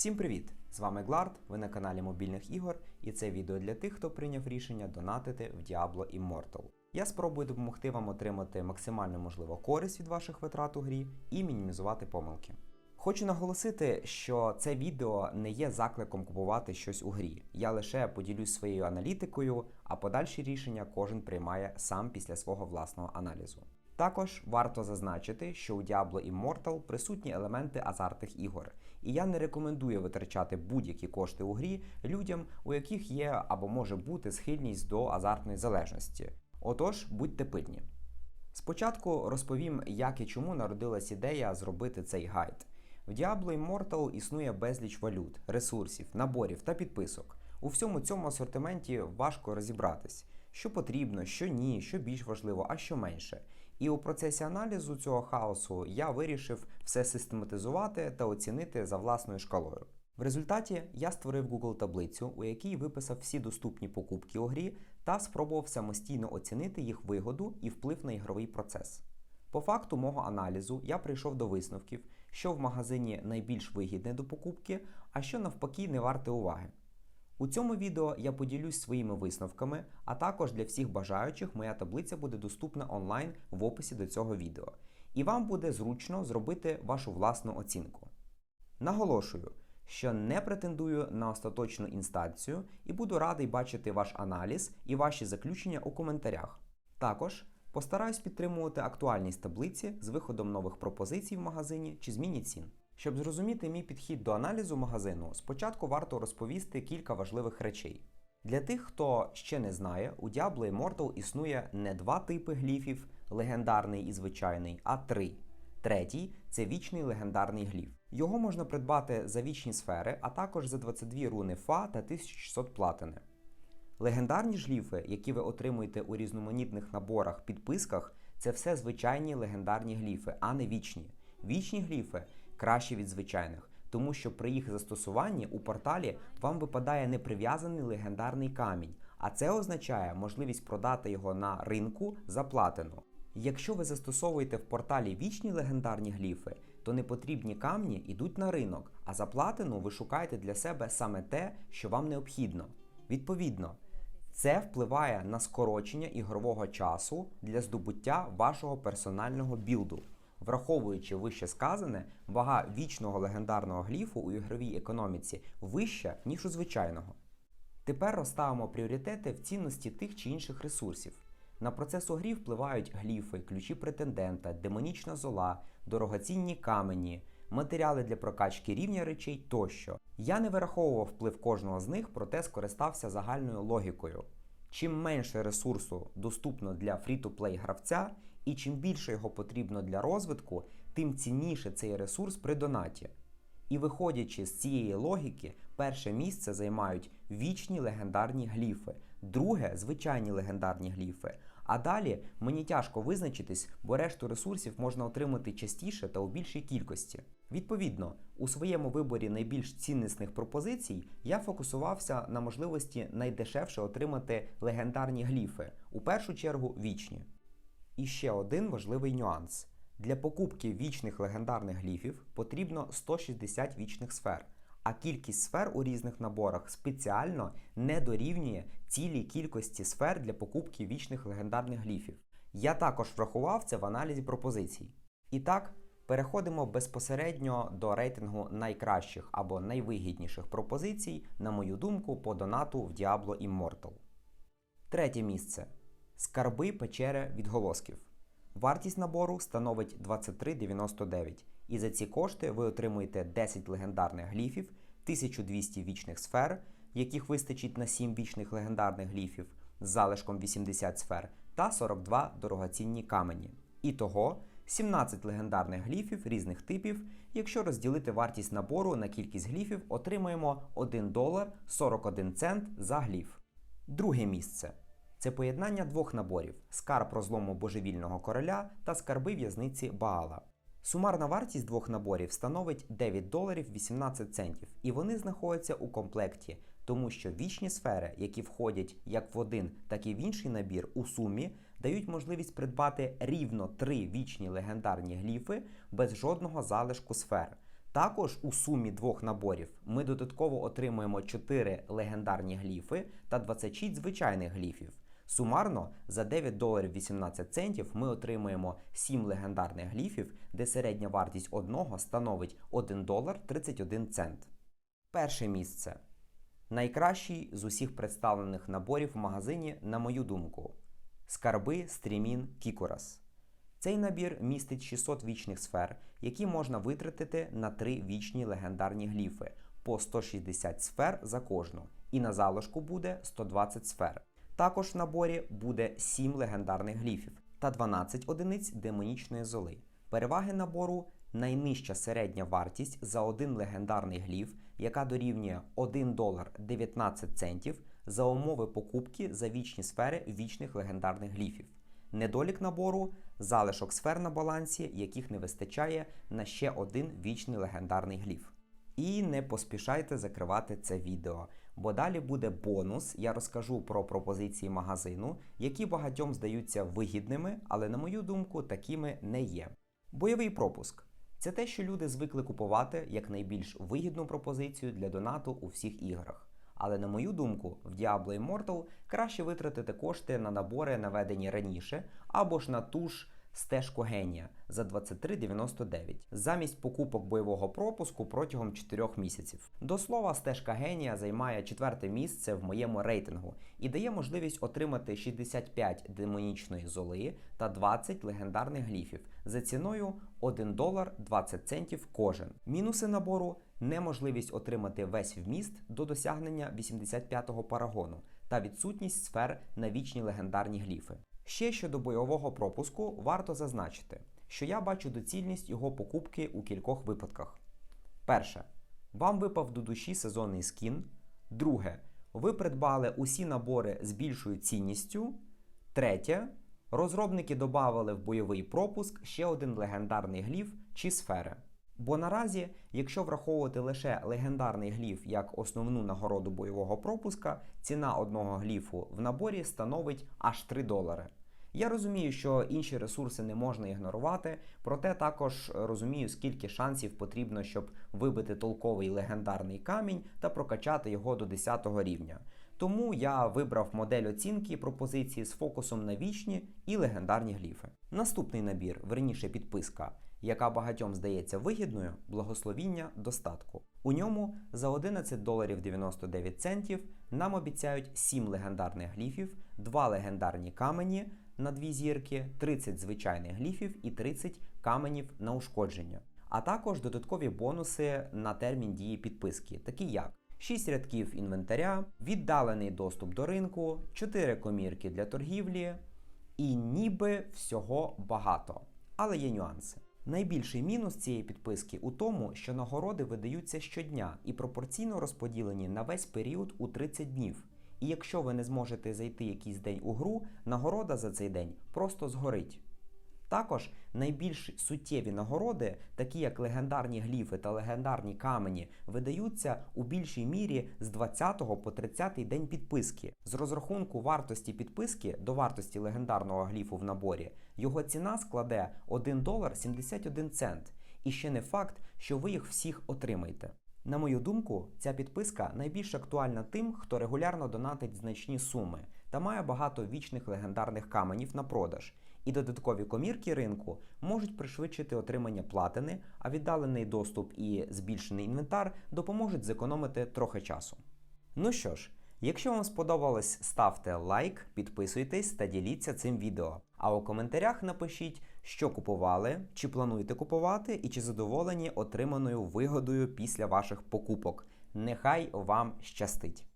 Всім привіт! З вами Глард, ви на каналі мобільних ігор, і це відео для тих, хто прийняв рішення донатити в Diablo Immortal. Я спробую допомогти вам отримати максимально можливу користь від ваших витрат у грі і мінімізувати помилки. Хочу наголосити, що це відео не є закликом купувати щось у грі. Я лише поділюсь своєю аналітикою, а подальші рішення кожен приймає сам після свого власного аналізу. Також варто зазначити, що у Diablo Immortal присутні елементи азартних ігор, і я не рекомендую витрачати будь-які кошти у грі людям, у яких є або може бути схильність до азартної залежності. Отож, будьте пильні. Спочатку розповім, як і чому народилась ідея зробити цей гайд. В Diablo Immortal існує безліч валют, ресурсів, наборів та підписок. У всьому цьому асортименті важко розібратись, що потрібно, що ні, що більш важливо, а що менше. І у процесі аналізу цього хаосу я вирішив все систематизувати та оцінити за власною шкалою. В результаті я створив Google таблицю, у якій виписав всі доступні покупки у грі та спробував самостійно оцінити їх вигоду і вплив на ігровий процес. По факту мого аналізу я прийшов до висновків, що в магазині найбільш вигідне до покупки, а що навпаки не варте уваги. У цьому відео я поділюсь своїми висновками, а також для всіх бажаючих моя таблиця буде доступна онлайн в описі до цього відео, і вам буде зручно зробити вашу власну оцінку. Наголошую, що не претендую на остаточну інстанцію і буду радий бачити ваш аналіз і ваші заключення у коментарях. Також постараюсь підтримувати актуальність таблиці з виходом нових пропозицій в магазині чи зміні цін. Щоб зрозуміти мій підхід до аналізу магазину, спочатку варто розповісти кілька важливих речей. Для тих, хто ще не знає, у Diablo Immortal існує не два типи гліфів легендарний і звичайний, а три. Третій це вічний легендарний гліф. Його можна придбати за вічні сфери, а також за 22 руни Фа та 1600 платини. Легендарні ж гліфи, які ви отримуєте у різноманітних наборах, підписках, це все звичайні легендарні гліфи, а не вічні. Вічні гліфи кращі від звичайних, тому що при їх застосуванні у порталі вам випадає неприв'язаний легендарний камінь, а це означає можливість продати його на ринку за платину. Якщо ви застосовуєте в порталі вічні легендарні гліфи, то непотрібні камні йдуть на ринок, а за платину ви шукаєте для себе саме те, що вам необхідно. Відповідно, це впливає на скорочення ігрового часу для здобуття вашого персонального білду. Враховуючи вище сказане, вага вічного легендарного гліфу у ігровій економіці вища, ніж у звичайного. Тепер розставимо пріоритети в цінності тих чи інших ресурсів. На процес грі впливають гліфи, ключі претендента, демонічна зола, дорогоцінні камені, матеріали для прокачки рівня речей тощо. Я не вираховував вплив кожного з них, проте скористався загальною логікою. Чим менше ресурсу доступно для фрі-то-плей гравця, і чим більше його потрібно для розвитку, тим цінніше цей ресурс при донаті. І виходячи з цієї логіки, перше місце займають вічні легендарні гліфи, друге звичайні легендарні гліфи. А далі мені тяжко визначитись, бо решту ресурсів можна отримати частіше та у більшій кількості. Відповідно, у своєму виборі найбільш ціннісних пропозицій я фокусувався на можливості найдешевше отримати легендарні гліфи, у першу чергу вічні. І ще один важливий нюанс. Для покупки вічних легендарних гліфів потрібно 160 вічних сфер, а кількість сфер у різних наборах спеціально не дорівнює цілій кількості сфер для покупки вічних легендарних гліфів. Я також врахував це в аналізі пропозицій. І так, переходимо безпосередньо до рейтингу найкращих або найвигідніших пропозицій, на мою думку, по донату в Diablo Immortal. Третє місце. Скарби печери відголосків. Вартість набору становить 23,99, і за ці кошти ви отримуєте 10 легендарних гліфів, 1200 вічних сфер, яких вистачить на 7 вічних легендарних гліфів з залишком 80 сфер, та 42 дорогоцінні камені. Ітого 17 легендарних гліфів різних типів. Якщо розділити вартість набору на кількість гліфів, отримаємо 1 долар 41 цент за гліф. Друге місце. Це поєднання двох наборів: скарб розлому божевільного короля та скарби в'язниці Баала. Сумарна вартість двох наборів становить 9 доларів 18 центів, і вони знаходяться у комплекті, тому що вічні сфери, які входять як в один, так і в інший набір, у сумі дають можливість придбати рівно три вічні легендарні гліфи без жодного залишку сфер. Також у сумі двох наборів ми додатково отримуємо 4 легендарні гліфи та 26 звичайних гліфів. Сумарно за 9 доларів 18 центів ми отримуємо 7 легендарних гліфів, де середня вартість одного становить 1 долар 31 цент. Перше місце. Найкращий з усіх представлених наборів в магазині, на мою думку. Скарби Стрімін Кікурас. Цей набір містить 600 вічних сфер, які можна витратити на три вічні легендарні гліфи по 160 сфер за кожну, і на залишку буде 120 сфер. Також в наборі буде 7 легендарних гліфів та 12 одиниць демонічної золи. Переваги набору найнижча середня вартість за один легендарний гліф, яка дорівнює 1 долар 19 центів за умови покупки за вічні сфери вічних легендарних гліфів. Недолік набору залишок сфер на балансі, яких не вистачає на ще один вічний легендарний гліф. І не поспішайте закривати це відео, бо далі буде бонус. Я розкажу про пропозиції магазину, які багатьом здаються вигідними, але, на мою думку, такими не є. Бойовий пропуск це те, що люди звикли купувати як найбільш вигідну пропозицію для донату у всіх іграх. Але на мою думку, в Diablo Immortal краще витратити кошти на набори, наведені раніше, або ж на ту ж стежку генія за 23,99 замість покупок бойового пропуску протягом 4 місяців. До слова, стежка генія займає четверте місце в моєму рейтингу і дає можливість отримати 65 демонічної золи та 20 легендарних гліфів за ціною 1 долар 20 центів кожен. Мінуси набору неможливість отримати весь вміст до досягнення 85-го парагону та відсутність сфер на вічні легендарні гліфи. Ще щодо бойового пропуску варто зазначити, що я бачу доцільність його покупки у кількох випадках. Перше, вам випав до душі сезонний скін. Друге, ви придбали усі набори з більшою цінністю. Третє, розробники додали в бойовий пропуск ще один легендарний гліф чи сфери. Бо наразі, якщо враховувати лише легендарний гліф як основну нагороду бойового пропуска, ціна одного гліфу в наборі становить аж 3 долари. Я розумію, що інші ресурси не можна ігнорувати, проте також розумію, скільки шансів потрібно, щоб вибити толковий легендарний камінь та прокачати його до 10 рівня. Тому я вибрав модель оцінки пропозиції з фокусом на вічні і легендарні гліфи. Наступний набір, верніше підписка, яка багатьом здається вигідною, благословіння достатку. У ньому за 11 доларів 99 центів нам обіцяють 7 легендарних гліфів, 2 легендарні камені на 2 зірки, 30 звичайних гліфів і 30 каменів на ушкодження. А також додаткові бонуси на термін дії підписки, такі як 6 рядків інвентаря, віддалений доступ до ринку, 4 комірки для торгівлі і ніби всього багато. Але є нюанси. Найбільший мінус цієї підписки у тому, що нагороди видаються щодня і пропорційно розподілені на весь період у 30 днів. І якщо ви не зможете зайти якийсь день у гру, нагорода за цей день просто згорить. Також найбільш суттєві нагороди, такі як легендарні гліфи та легендарні камені, видаються у більшій мірі з 20 по 30 день підписки. З розрахунку вартості підписки до вартості легендарного гліфу в наборі його ціна складе 1 долар 71 цент. І ще не факт, що ви їх всіх отримаєте. На мою думку, ця підписка найбільш актуальна тим, хто регулярно донатить значні суми та має багато вічних легендарних каменів на продаж. І додаткові комірки ринку можуть пришвидшити отримання платини, а віддалений доступ і збільшений інвентар допоможуть зекономити трохи часу. Ну що ж, якщо вам сподобалось, ставте лайк, підписуйтесь та діліться цим відео. А у коментарях напишіть, що купували, чи плануєте купувати, і чи задоволені отриманою вигодою після ваших покупок. Нехай вам щастить!